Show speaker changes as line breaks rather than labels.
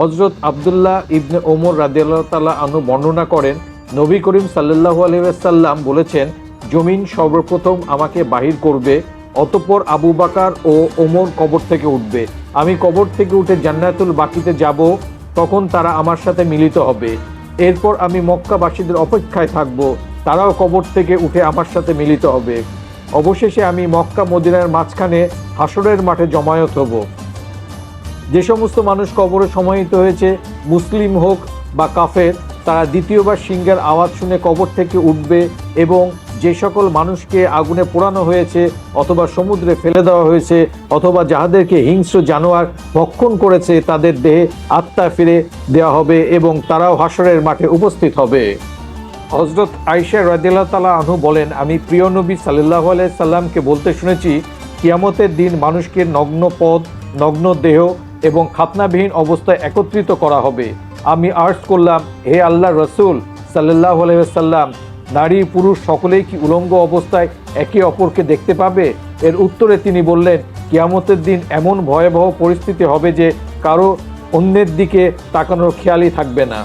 হজরত আবদুল্লাহ ইবনে ওমর রাদিয়াল্লাহ তালা আনু বর্ণনা করেন, নবী করিম সাল্লাল্লাহু আলহাম বলেছেন, জমিন সর্বপ্রথম আমাকে বাহির করবে, অতঃপর আবু বাকার ও ওমর কবর থেকে উঠবে। আমি কবর থেকে উঠে জান্নাতুল বাকিতে যাব, তখন তারা আমার সাথে মিলিত হবে। এরপর আমি মক্কাবাসীদের অপেক্ষায় থাকব, তারাও কবর থেকে উঠে আমার সাথে মিলিত হবে। অবশেষে আমি মক্কা মদিনার মাঝখানে হাসরের মাঠে জমায়েত হব। যে সমস্ত মানুষ কবরে সমাহিত হয়েছে, মুসলিম হোক বা কাফের, তারা দ্বিতীয়বার সিংহের আওয়াজ শুনে কবর থেকে উঠবে এবং যে সকল মানুষকে আগুনে পোড়ানো হয়েছে অথবা সমুদ্রে ফেলে দেওয়া হয়েছে অথবা যাহাদেরকে হিংস্র জানোয়ার ভক্ষণ করেছে, তাদের দেহে আত্মা ফিরে দেওয়া হবে এবং তারাও হাসরের মাঠে উপস্থিত হবে। হজরত আইসা রাদিল্লাহ তালা আনহু বলেন, আমি প্রিয় নবী সাল্লাহ সাল্লামকে বলতে শুনেছি, কিয়ামতের দিন মানুষকে নগ্ন পদ নগ্ন দেহ এবং খাতনাবিহীন অবস্থায় একত্রিত করা হবে। আমি আর্জ করলাম, হে আল্লাহ রসুল সাল্লাহ সাল্লাম নারী পুরুষ সকলেই কি উলঙ্গ অবস্থায় একে অপরকে দেখতে পাবে? এর উত্তরে তিনি বললেন, কিয়ামতের দিন এমন ভয়াবহ পরিস্থিতি হবে যে কারও অন্যের দিকে তাকানোর খেয়ালই থাকবে না।